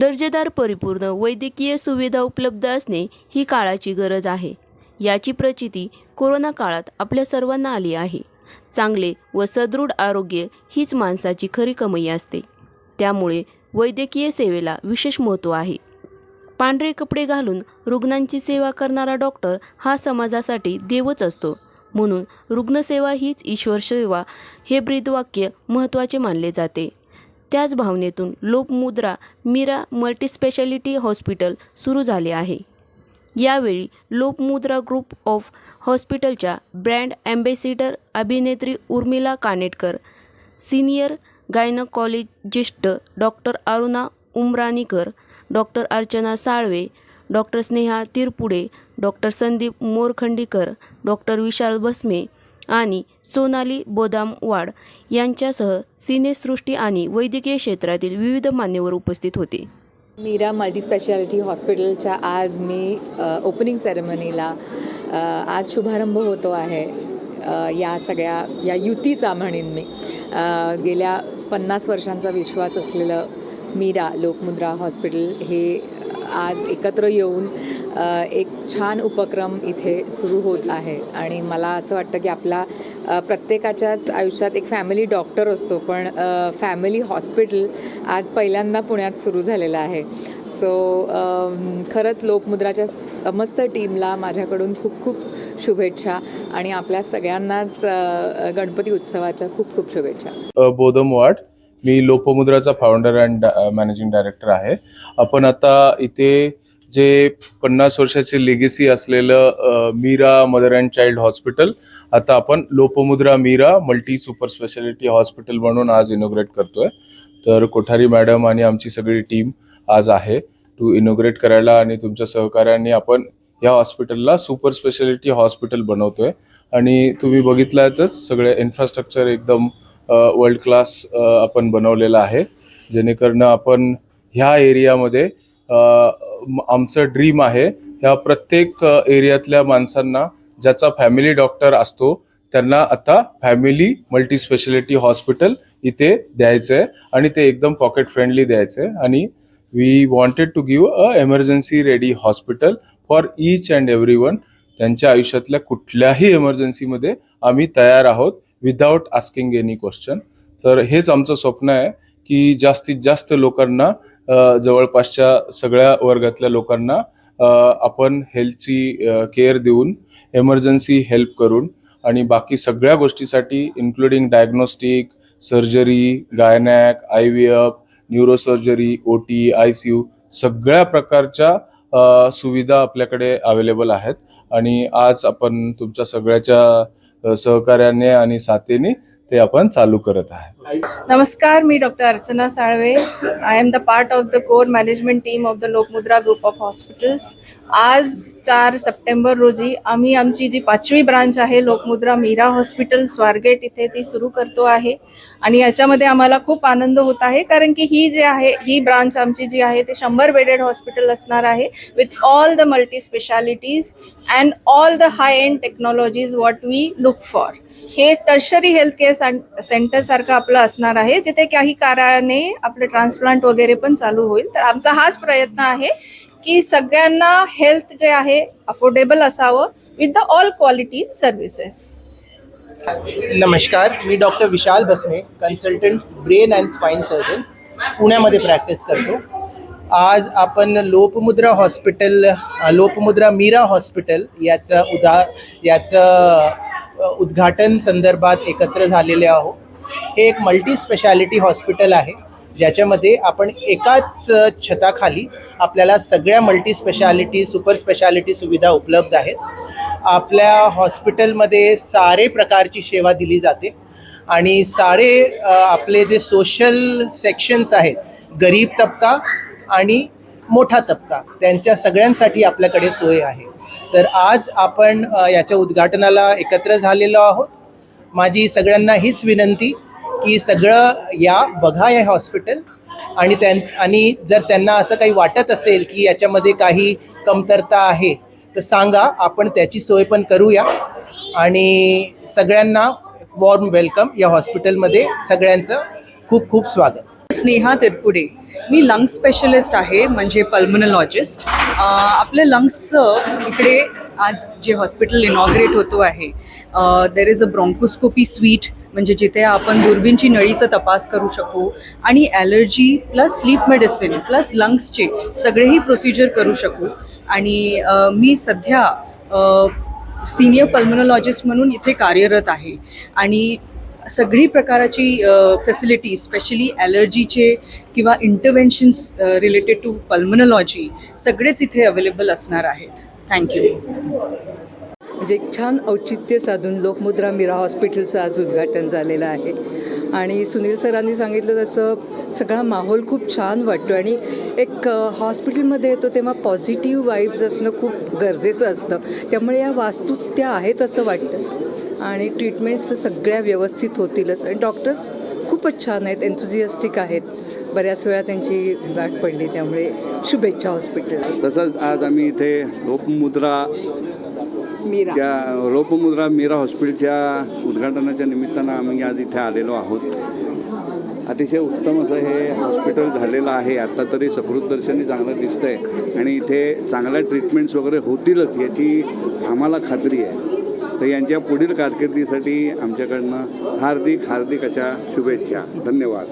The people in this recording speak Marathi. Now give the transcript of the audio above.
दर्जेदार परिपूर्ण वैद्यकीय सुविधा उपलब्ध असणे ही काळाची गरज आहे. याची प्रचिती कोरोना काळात आपल्या सर्वांना आली आहे. चांगले व सदृढ आरोग्य हीच माणसाची खरी कमाई असते. त्यामुळे वैद्यकीय सेवेला विशेष महत्त्व आहे. पांढरे कपडे घालून रुग्णांची सेवा करणारा डॉक्टर हा समाजासाठी देवच असतो. म्हणून रुग्णसेवा हीच ईश्वर सेवा हे ब्रीदवाक्य महत्त्वाचे मानले जाते. त्याच भावनेतून लोपमुद्रा मीरा मल्टीस्पेशालिटी हॉस्पिटल सुरू झाले आहे. यावेळी लोपमुद्रा ग्रुप ऑफ हॉस्पिटलच्या ब्रँड ॲम्बेसिडर अभिनेत्री Urmila Kanetkar senior gynaecologist doctor Aruna Umranikar doctor Archana Salve doctor Sneha Tirpude doctor Sandeep Morkhandikar doctor Vishal Bhasme आणि सोनाली बोदामवाड यांच्यासह सिनेसृष्टी आणि वैद्यकीय क्षेत्रातील विविध मान्यवर उपस्थित होते. मीरा मल्टीस्पेशालिटी हॉस्पिटलच्या आज मी ओपनिंग सेरेमनीला आज शुभारंभ होतो आहे या सगळ्या या युतीचा म्हणेन मी. गेल्या पन्नास वर्षांचा विश्वास असलेलं मीरा लोकमुद्रा हॉस्पिटल हे आज एकत्र येऊन एक छान उपक्रम इथे सुरू होत आहे. आणि मला असं वाटतं की आपला प्रत्येकाच्याच आयुष्यात एक फॅमिली डॉक्टर असतो पण फॅमिली हॉस्पिटल आज पहिल्यांदा पुण्यात सुरू झालेलं आहे. सो खरंच लोकमुद्राच्या समस्त टीमला माझ्याकडून खूप खूप शुभेच्छा आणि आपल्या सगळ्यांनाच गणपती उत्सवाच्या खूप खूप शुभेच्छा. बोधम वाट मी लोपमुद्राचा फाउंडर अँड मॅनेजिंग डायरेक्टर आहे. आपण आता इथे जे पन्नास वर्षाचे लेगेसी असलेलं Meera mother and child hospital आता आपण Lopamudra Meera multi super speciality hospital म्हणून आज इनोग्रेट करतोय. तर कोठारी मॅडम आणि आमची सगळी टीम आज आहे टू इनोग्रेट करायला आणि तुमच्या सहकार्याने आपण या हॉस्पिटलला सुपर स्पेशालिटी हॉस्पिटल बनवतोय. आणि तुम्ही बघितल्यातच सगळे इन्फ्रास्ट्रक्चर एकदम वर्ल्ड क्लास आपण बनवलेलं आहे. जेणेकरून आपण ह्या एरियामध्ये आमचं ड्रीम आहे ह्या प्रत्येक एरियातल्या माणसांना ज्याचा फॅमिली डॉक्टर असतो त्यांना आता फॅमिली मल्टी स्पेशालिटी हॉस्पिटल इथे द्यायचं आहे आणि ते एकदम पॉकेट फ्रेंडली द्यायचं आहे आणि we wanted to give a emergency ready hospital for each and every one त्यांच्या आयुष्यातल्या कुठल्याही एमर्जन्सीमध्ये आम्ही तयार आहोत विदाउट आस्किंग एनी क्वेश्चन तर हेच आमचं स्वप्न आहे की जास्तीत जास्त लोकांना जवळपासच्या सगळ्या वर्गातल्या लोकांना आपण हेल्थची केअर देऊन एमर्जन्सी हेल्प करून आणि बाकी सगळ्या गोष्टीसाठी including diagnostic surgery gynaec I V F neurosurgery O T I C U सगळ्या प्रकारच्या सुविधा आपल्याकडे अवेलेबल आहेत. आणि आज आपण तुमच्या सगळ्याच्या सहकार्याने आणि साथीने ते आपण चालू करत आहे नमस्कार मी doctor Archana Salve. I am the part of the core management team of the Lokmudra group of hospitals आज चार सप्टेंबर रोजी आम्ही आमची जी पाचवी ब्रांच आहे लोकमुद्रा मीरा हॉस्पिटल स्वारगेट इथे ती सुरू करतो आहे. आणि याच्यामध्ये आम्हाला खूप आनंद होत आहे कारण की ही जी आहे ही ब्रांच आमची जी आहे ते शंभर बेडेड हॉस्पिटल असणार आहे with all the multi specialities and all the high end technologies what we look for हे टर्शरी हेल्थ केअर सेंटर सारखं आपलं असणार आहे. जिथे काही काराने आपलं ट्रान्सप्लांट वगैरे पण चालू होईल. तर आमचा हाच प्रयत्न आहे की सगळ्यांना हेल्थ जे आहे अफोर्डेबल असावं with the all quality services नमस्कार. मी doctor Vishal Basne consultant brain and spine surgeon पुण्यामध्ये प्रॅक्टिस करतो. आज आपण लोपमुद्रा हॉस्पिटल लोपमुद्रा मीरा हॉस्पिटल याचं उदा याचं उद्घाटन संदर्भात एकत्र झालेले आहोत. हे एक मल्टी स्पेशालिटी हॉस्पिटल आहे. ज्याच्यामध्ये आपण एकाच छताखाली आपल्याला सगळ्या मल्टी स्पेशालिटी सुपर स्पेशालिटी सुविधा उपलब्ध आहेत. आपल्या हॉस्पिटलमध्ये सारे प्रकारची सेवा दिली जाते. आणि सारे आपले जे सोशल सेक्शन्स आहेत गरीब तबका आणि मोठा तबका त्यांच्या सगळ्यांसाठी आपल्याकडे सोय आहे. तर आज आपण याच्या उद्घाटनाला एकत्र झालेलो आहोत. माझी सगळ्यांना हीच विनंती की सगळं या बघा हे हॉस्पिटल आणि त्यां आणि जर त्यांना असं काही वाटत असेल की याच्यामध्ये काही कमतरता आहे तर सांगा आपण त्याची सोय पण करूया. आणि सगळ्यांना वॉर्म वेलकम या हॉस्पिटलमध्ये सगळ्यांचं खूप खूप स्वागत. स्नेहा तिरपुडे. मी लंग्स स्पेशलिस्ट आहे म्हणजे पल्मनॉलॉजिस्ट आपल्या लंग्सचं इकडे आज जे हॉस्पिटल इनॉग्रेट होतो आहे there is a bronchoscopy suite म्हणजे जिथे आपण दुर्बीनची नळीचा तपास करू शकू आणि allergy plus sleep medicine plus लंग्सचे सगळेही प्रोसिजर करू शकू. आणि मी सध्या सिनियर पल्मनॉलॉजिस्ट म्हणून इथे कार्यरत आहे. आणि सगळी प्रकाराची फॅसिलिटी स्पेशली ॲलर्जीचे किंवा इंटरव्हेन्शन्स रिलेटेड टू पल्मनॉलॉजी सगळेच इथे अवेलेबल असणार आहेत. थँक्यू म्हणजे एक छान औचित्य साधून लोकमुद्रा मीरा हॉस्पिटलचं आज उद्घाटन झालेलं आहे. आणि सुनील सरांनी सांगितलं तसं सगळा माहोल खूप छान वाटतो आणि एक हॉस्पिटलमध्ये येतो तेव्हा पॉझिटिव्ह वाईब्स असणं खूप गरजेचं असतं. त्यामुळे या वास्तू त्या आहेत असं वाटतं. आणि ट्रीटमेंट्स सगळ्या व्यवस्थित होतीलच. आणि डॉक्टर्स खूपच छान आहेत एन्थुझियास्टिक आहेत. बऱ्याच वेळा त्यांची गाठ पडली त्यामुळे शुभेच्छा हॉस्पिटल तसंच आज आम्ही इथे लोपमुद्रा मीरा. त्या लोपमुद्रा मीरा हॉस्पिटलच्या उद्घाटनाच्या निमित्तानं आम्ही आज इथे आलेलो आहोत. अतिशय उत्तम असं हे हॉस्पिटल झालेलं आहे. आता तरी दर्शनी चांगलं दिसतंय. आणि इथे चांगल्या ट्रीटमेंट्स वगैरे होतीलच याची आम्हाला खात्री आहे. तर यांच्या पुढील कारकिर्दीसाठी आमच्याकडनं हार्दिक हार्दिक अशा शुभेच्छा. धन्यवाद.